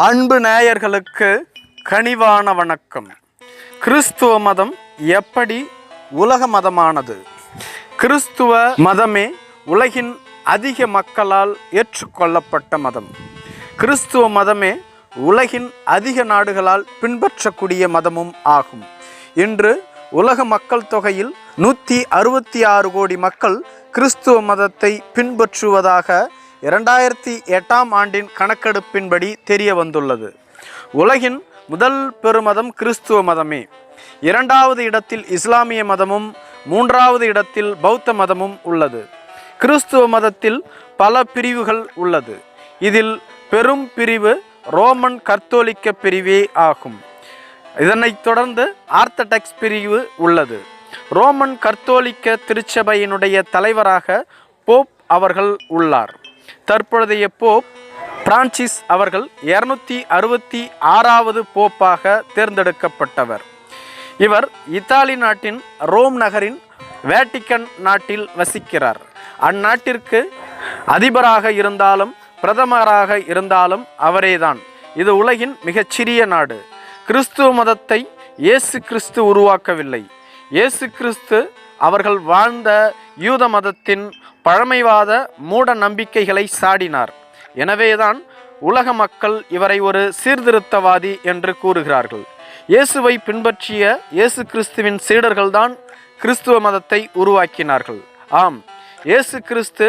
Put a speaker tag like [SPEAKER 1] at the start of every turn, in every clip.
[SPEAKER 1] அன்பு நேயர்களுக்கு கனிவான வணக்கம். கிறிஸ்துவ மதம் எப்படி உலக மதமானது? கிறிஸ்துவ மதமே உலகின் அதிக மக்களால் ஏற்றுக்கொள்ளப்பட்ட மதம். கிறிஸ்துவ மதமே உலகின் அதிக நாடுகளால் பின்பற்றக்கூடிய மதமும் ஆகும். இன்று உலக மக்கள் தொகையில் நூற்றி அறுபத்தி ஆறு கோடி மக்கள் கிறிஸ்துவ மதத்தை பின்பற்றுவதாக இரண்டாயிரத்தி எட்டாம் ஆண்டின் கணக்கெடுப்பின்படி தெரிய வந்துள்ளது. உலகின் முதல் பெருமதம் கிறிஸ்துவ மதமே. இரண்டாவது இடத்தில் இஸ்லாமிய மதமும் மூன்றாவது இடத்தில் பௌத்த மதமும் உள்ளது. கிறிஸ்துவ மதத்தில் பல பிரிவுகள் உள்ளது. இதில் பெரும் பிரிவு ரோமன் கத்தோலிக்க பிரிவே ஆகும். இதனைத் தொடர்ந்து ஆர்த்தடாக்ஸ் பிரிவு உள்ளது. ரோமன் கத்தோலிக்க திருச்சபையினுடைய தலைவராக போப் அவர்கள் உள்ளார். தற்பொழுதைய போப் பிரான்சிஸ் அவர்கள் இருநூத்தி அறுபத்தி ஆறாவது போப்பாக தேர்ந்தெடுக்கப்பட்டவர். இவர் இத்தாலி நாட்டின் ரோம் நகரின் வேட்டிக்கன் நாட்டில் வசிக்கிறார். அந்நாட்டிற்கு அதிபராக இருந்தாலும் பிரதமராக இருந்தாலும் அவரேதான். இது உலகின் மிகச்சிறிய நாடு. கிறிஸ்துவ மதத்தை இயேசு கிறிஸ்து உருவாக்கவில்லை. இயேசு கிறிஸ்து அவர்கள் வாழ்ந்த யூத மதத்தின் பழமைவாத மூட நம்பிக்கைகளை சாடினார். எனவேதான் உலக மக்கள் இவரை ஒரு சீர்திருத்தவாதி என்று கூறுகிறார்கள். இயேசுவை பின்பற்றிய இயேசு கிறிஸ்துவின் சீடர்கள்தான் கிறிஸ்துவ மதத்தை உருவாக்கினார்கள். ஆம் இயேசு கிறிஸ்து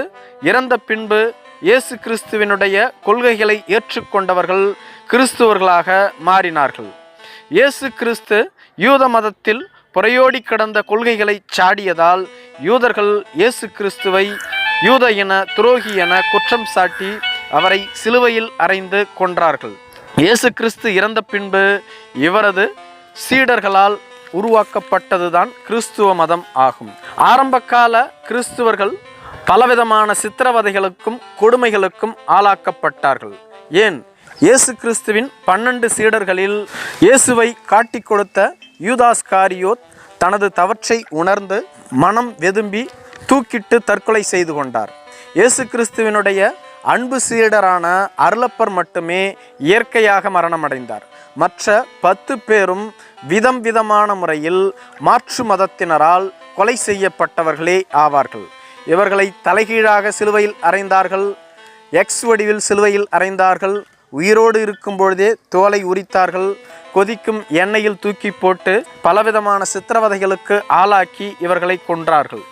[SPEAKER 1] இறந்த பின்பு இயேசு கிறிஸ்துவினுடைய கொள்கைகளை ஏற்றுக்கொண்டவர்கள் கிறிஸ்துவர்களாக மாறினார்கள். இயேசு கிறிஸ்து யூத மதத்தில் புறையோடி கிடந்த கொள்கைகளை சாடியதால் யூதர்கள் இயேசு கிறிஸ்துவை யூத என துரோகி என குற்றம் சாட்டி அவரை சிலுவையில் அறைந்து கொன்றார்கள். இயேசு கிறிஸ்து இறந்த பின்பு இவரது சீடர்களால் உருவாக்கப்பட்டதுதான் கிறிஸ்துவ மதம் ஆகும். ஆரம்பகால கிறிஸ்துவர்கள் பலவிதமான சித்திரவதைகளுக்கும் கொடுமைகளுக்கும் ஆளாக்கப்பட்டார்கள். ஏன்? இயேசு கிறிஸ்துவின் பன்னெண்டு சீடர்களில் இயேசுவை காட்டி கொடுத்த யூதாஸ் காரியோத் தனது தவற்றை உணர்ந்து மனம் வெதும்பி தூக்கிட்டு தற்கொலை செய்து கொண்டார். இயேசு கிறிஸ்துவினுடைய அன்பு சீடரான அருளப்பர் மட்டுமே இயற்கையாக மரணமடைந்தார். மற்ற பத்து பேரும் விதம் விதமான முறையில் மாற்று மதத்தினரால் கொலை செய்யப்பட்டவர்களே ஆவார்கள். இவர்களை தலைகீழாக சிலுவையில் அறைந்தார்கள். எக்ஸ் வடிவில் சிலுவையில் அறைந்தார்கள். உயிரோடு இருக்கும் பொழுதே தோலை உரித்தார்கள். கொதிக்கும் எண்ணெயில் தூக்கி போட்டு பலவிதமான சித்திரவதைகளுக்கு ஆளாக்கி இவர்களை கொன்றார்கள்.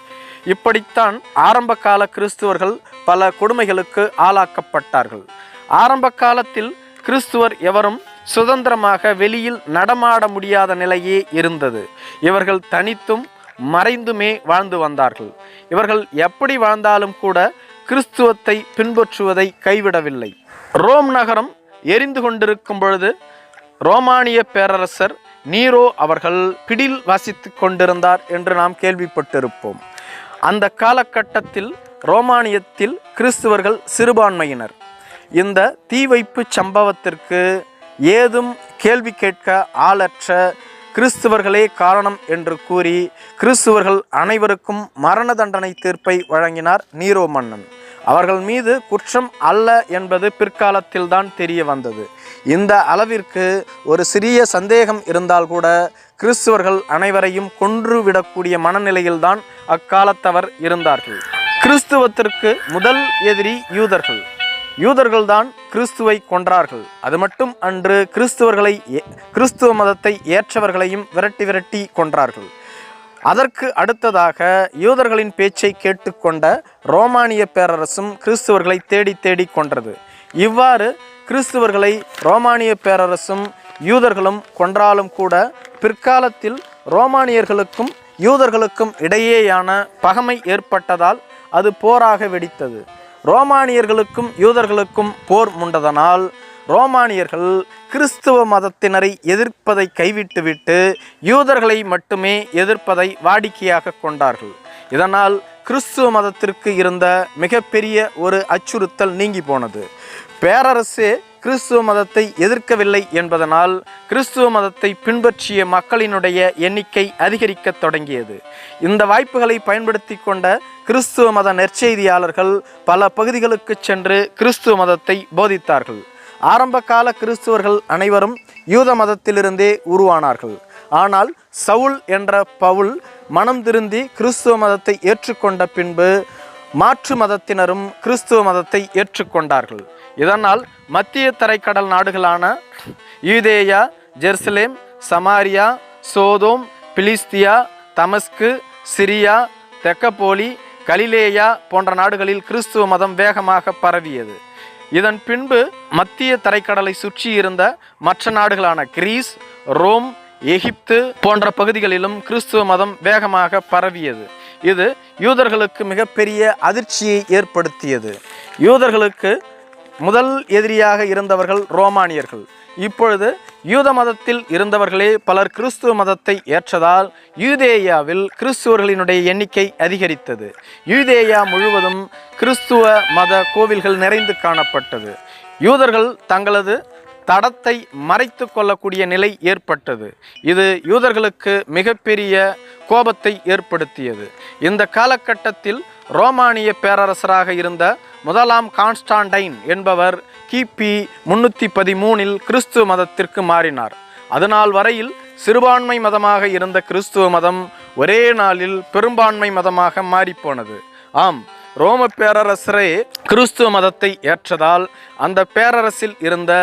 [SPEAKER 1] இப்படித்தான் ஆரம்ப கால கிறிஸ்துவர்கள் பல கொடுமைகளுக்கு ஆளாக்கப்பட்டார்கள். ஆரம்ப காலத்தில் கிறிஸ்துவர் எவரும் சுதந்திரமாக வெளியில் நடமாட முடியாத நிலையே இருந்தது. இவர்கள் தனித்தும் மறைந்துமே வாழ்ந்து வந்தார்கள். இவர்கள் எப்படி வாழ்ந்தாலும் கூட கிறிஸ்துவத்தை பின்பற்றுவதை கைவிடவில்லை. ரோம் நகரம் எரிந்து கொண்டிருக்கும் பொழுது ரோமானிய பேரரசர் நீரோ அவர்கள் பிடில் வாசித்து கொண்டிருந்தார் என்று நாம் கேள்விப்பட்டிருப்போம். அந்த காலகட்டத்தில் ரோமானியத்தில் கிறிஸ்துவர்கள் சிறுபான்மையினர். இந்த தீ வைப்பு சம்பவத்திற்கு ஏதும் கேள்வி கேட்க ஆளற்ற கிறிஸ்துவர்களே காரணம் என்று கூறி கிறிஸ்துவர்கள் அனைவருக்கும் மரண தண்டனை தீர்ப்பை வழங்கினார் நீரோ மன்னன். அவர்கள் மீது குற்றம் அல்ல என்பது பிற்காலத்தில்தான் தெரிய வந்தது. இந்த அளவிற்கு ஒரு சிறிய சந்தேகம் இருந்தால் கூட கிறிஸ்துவர்கள் அனைவரையும் கொன்றுவிடக்கூடிய மனநிலையில்தான் அக்காலத்தவர் இருந்தார்கள். கிறிஸ்துவத்திற்கு முதல் எதிரி யூதர்கள். யூதர்கள்தான் கிறிஸ்துவை கொன்றார்கள். அது மட்டும் அன்று கிறிஸ்துவர்களை ஏ- கிறிஸ்துவ மதத்தை ஏற்றவர்களையும் விரட்டி விரட்டி கொன்றார்கள். அதற்கு அடுத்ததாக யூதர்களின் பேச்சை கேட்டுக்கொண்ட ரோமானிய பேரரசும் கிறிஸ்துவர்களை தேடி தேடி கொன்றது. இவ்வாறு கிறிஸ்துவர்களை ரோமானிய பேரரசும் யூதர்களும் கொன்றாலும் கூட பிற்காலத்தில் ரோமானியர்களுக்கும் யூதர்களுக்கும் இடையேயான பகமை ஏற்பட்டதால் அது போராக வெடித்தது. ரோமானியர்களுக்கும் யூதர்களுக்கும் போர் முண்டதனால் ரோமானியர்கள் கிறிஸ்துவ மதத்தினரை எதிர்ப்பதை கைவிட்டுவிட்டு யூதர்களை மட்டுமே எதிர்ப்பதை வாடிக்கையாக கொண்டார்கள். இதனால் கிறிஸ்துவ மதத்திற்கு இருந்த மிகப்பெரிய ஒரு அச்சுறுத்தல் நீங்கி போனது. பேரரசே கிறிஸ்துவ மதத்தை எதிர்க்கவில்லை என்பதனால் கிறிஸ்துவ மதத்தை பின்பற்றிய மக்களினுடைய எண்ணிக்கை அதிகரிக்கத் தொடங்கியது. இந்த வாய்ப்புகளை பயன்படுத்தி கொண்ட கிறிஸ்துவ மத நற்செய்தியாளர்கள் பல பகுதிகளுக்கு சென்று கிறிஸ்துவ மதத்தை போதித்தார்கள். ஆரம்பகால கிறிஸ்துவர்கள் அனைவரும் யூத மதத்திலிருந்தே உருவானார்கள். ஆனால் சவுல் என்ற பவுல் மனம் திருந்தி கிறிஸ்துவ மதத்தை ஏற்றுக்கொண்ட பின்பு மாற்று மதத்தினரும் கிறிஸ்துவ மதத்தை ஏற்றுக்கொண்டார்கள். இதனால் மத்திய தரைக்கடல் நாடுகளான Judea Jerusalem Samaria Sodom Philistia தமஸ்கு Syria தெக்கப்போலி கலிலேயா போன்ற நாடுகளில் கிறிஸ்துவ மதம் வேகமாக பரவியது. இதன் பின்பு மத்திய தரைக்கடலை சுற்றி இருந்த மற்ற நாடுகளான கிரீஸ் ரோம் எகிப்து போன்ற பகுதிகளிலும் கிறிஸ்துவ மதம் வேகமாக பரவியது. இது யூதர்களுக்கு மிகப்பெரிய அதிர்ச்சியை ஏற்படுத்தியது. யூதர்களுக்கு முதல் எதிரியாக இருந்தவர்கள் ரோமானியர்கள். இப்பொழுது யூத மதத்தில் இருந்தவர்களே பலர் கிறிஸ்துவ மதத்தை ஏற்றதால் யூதேயாவில் கிறிஸ்துவர்களினுடைய எண்ணிக்கை அதிகரித்தது. யூதேயா முழுவதும் கிறிஸ்துவ மத கோவில்கள் நிறைந்து காணப்பட்டது. யூதர்கள் தங்களது தடத்தை மறைத்து கொள்ளக்கூடிய நிலை ஏற்பட்டது. இது யூதர்களுக்கு மிகப்பெரிய கோபத்தை ஏற்படுத்தியது. இந்த காலகட்டத்தில் ரோமானிய பேரரசராக இருந்த முதலாம் கான்ஸ்டாண்டைன் என்பவர் கிபி முன்னூற்றி பதிமூனில் கிறிஸ்துவ மதத்திற்கு மாறினார். அதனால் வரையில் சிறுபான்மை மதமாக இருந்த கிறிஸ்துவ மதம் ஒரே நாளில் பெரும்பான்மை மதமாக மாறிப்போனது. ஆம் ரோம பேரரசரே கிறிஸ்துவ மதத்தை ஏற்றதால் அந்த பேரரசில் இருந்த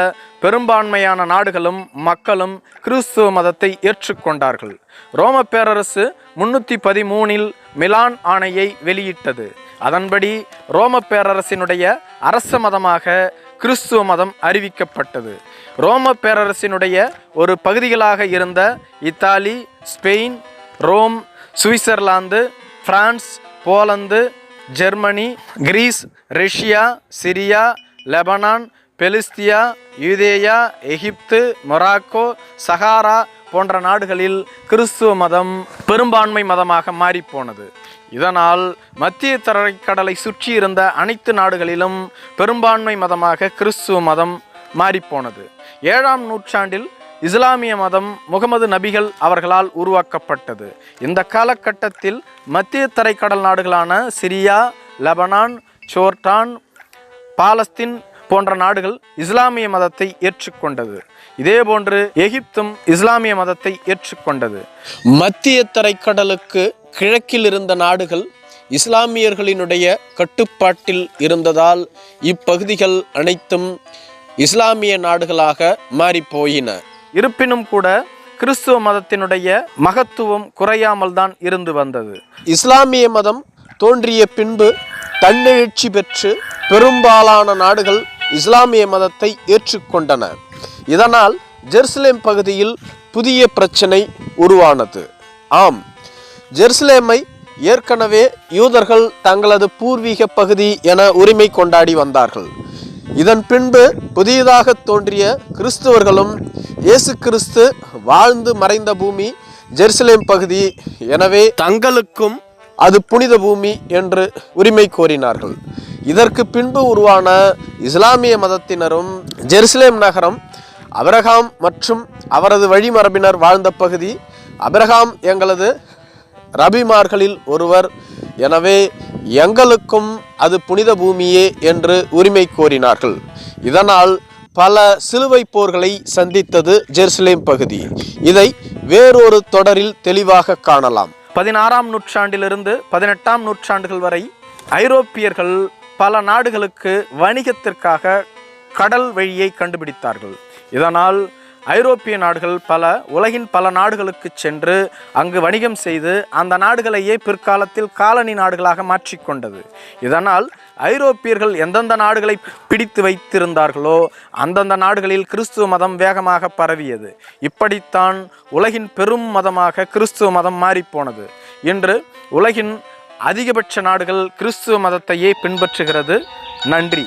[SPEAKER 1] பெரும்பான்மையான நாடுகளும் மக்களும் கிறிஸ்துவ மதத்தை ஏற்றுக்கொண்டார்கள். ரோம பேரரசு முன்னூற்றி பதிமூனில் மிலான் ஆணையை வெளியிட்டது. அதன்படி ரோம பேரரசினுடைய அரச மதமாக கிறிஸ்துவ மதம் அறிவிக்கப்பட்டது. ரோம பேரரசினுடைய ஒரு பகுதிகளாக இருந்த Italy Spain Rome Switzerland France Poland Germany Greece Russia Syria Lebanon Philistia யூதேயா எகிப்து மொராக்கோ சஹாரா போன்ற நாடுகளில் கிறிஸ்துவ மதம் பெரும்பான்மை மதமாக மாறிப்போனது. இதனால் மத்திய தரைக்கடலை சுற்றி இருந்த அனைத்து நாடுகளிலும் பெரும்பான்மை மதமாக கிறிஸ்துவ மதம் மாறிப்போனது. ஏழாம் நூற்றாண்டில் இஸ்லாமிய மதம் முகமது நபிகள் அவர்களால் உருவாக்கப்பட்டது. இந்த காலகட்டத்தில் மத்திய தரைக்கடல் நாடுகளான சிரியா லெபனான் சோர்டான் பாலஸ்தீன் போன்ற நாடுகள் இஸ்லாமிய மதத்தை ஏற்றுக்கொண்டது. இதேபோன்று எகிப்தும் இஸ்லாமிய மதத்தை ஏற்றுக்கொண்டது.
[SPEAKER 2] மத்திய தரைக்கடலுக்கு கிழக்கில் இருந்த நாடுகள் இஸ்லாமியர்களினுடைய கட்டுப்பாட்டில் இருந்ததால் இப்பகுதிகள் அனைத்தும் இஸ்லாமிய நாடுகளாக மாறிப்போயின.
[SPEAKER 1] இருப்பினும் கூட கிறிஸ்துவ மதத்தினுடைய மகத்துவம் குறையாமல் தான் இருந்து வந்தது.
[SPEAKER 2] இஸ்லாமிய மதம் தோன்றிய பின்பு தன்னெழுச்சி பெற்று பெரும்பாலான நாடுகள் இஸ்லாமிய மதத்தை ஏற்றுக்கொண்டன. இதனால் ஜெருசலேம் பகுதியில் புதிய பிரச்சனை உருவானது. ஆம் ஜெருசலேமை ஏற்கனவே யூதர்கள் தங்களது பூர்வீக பகுதி என உரிமை கொண்டாடி வந்தார்கள். இதன் பின்பு புதியதாக தோன்றிய கிறிஸ்துவர்களும் இயேசு கிறிஸ்து வாழ்ந்து மறைந்த பூமி ஜெருசலேம் பகுதி. எனவே தங்களுக்கும் அது புனித பூமி என்று உரிமை கோரினார்கள். இதற்கு பின்பு உருவான இஸ்லாமிய மதத்தினரும் ஜெருசலேம் நகரம் அபிரகாம் மற்றும் அவரது வழிமரபினர் வாழ்ந்த பகுதி அபிரகாம் எங்களது ரபிமார்களில் ஒருவர். எனவே எங்களுக்கும் அது புனித பூமியே என்று உரிமை கோரினார்கள். இதனால் பல சிலுவை போர்களை சந்தித்தது ஜெருசலேம் பகுதி. இதை வேறொரு தொடரில் தெளிவாக காணலாம்.
[SPEAKER 1] பதினாறாம் நூற்றாண்டிலிருந்து பதினெட்டாம் நூற்றாண்டுகள் வரை ஐரோப்பியர்கள் பல நாடுகளுக்கு வணிகத்திற்காக கடல் வழியை கண்டுபிடித்தார்கள். இதனால் ஐரோப்பிய நாடுகள் பல உலகின் பல நாடுகளுக்கு சென்று அங்கு வணிகம் செய்து அந்த நாடுகளையே பிற்காலத்தில் காலனி நாடுகளாக மாற்றிக்கொண்டது இதனால் ஐரோப்பியர்கள் எந்தெந்த நாடுகளை பிடித்து வைத்திருந்தார்களோ அந்தந்த நாடுகளில் கிறிஸ்துவ மதம் வேகமாக பரவியது. இப்படித்தான் உலகின் பெரும் மதமாக கிறிஸ்துவ மதம் மாறிப்போனது இன்று உலகின் அதிகபட்ச நாடுகள் கிறிஸ்துவ மதத்தையே பின்பற்றுகிறது. நன்றி.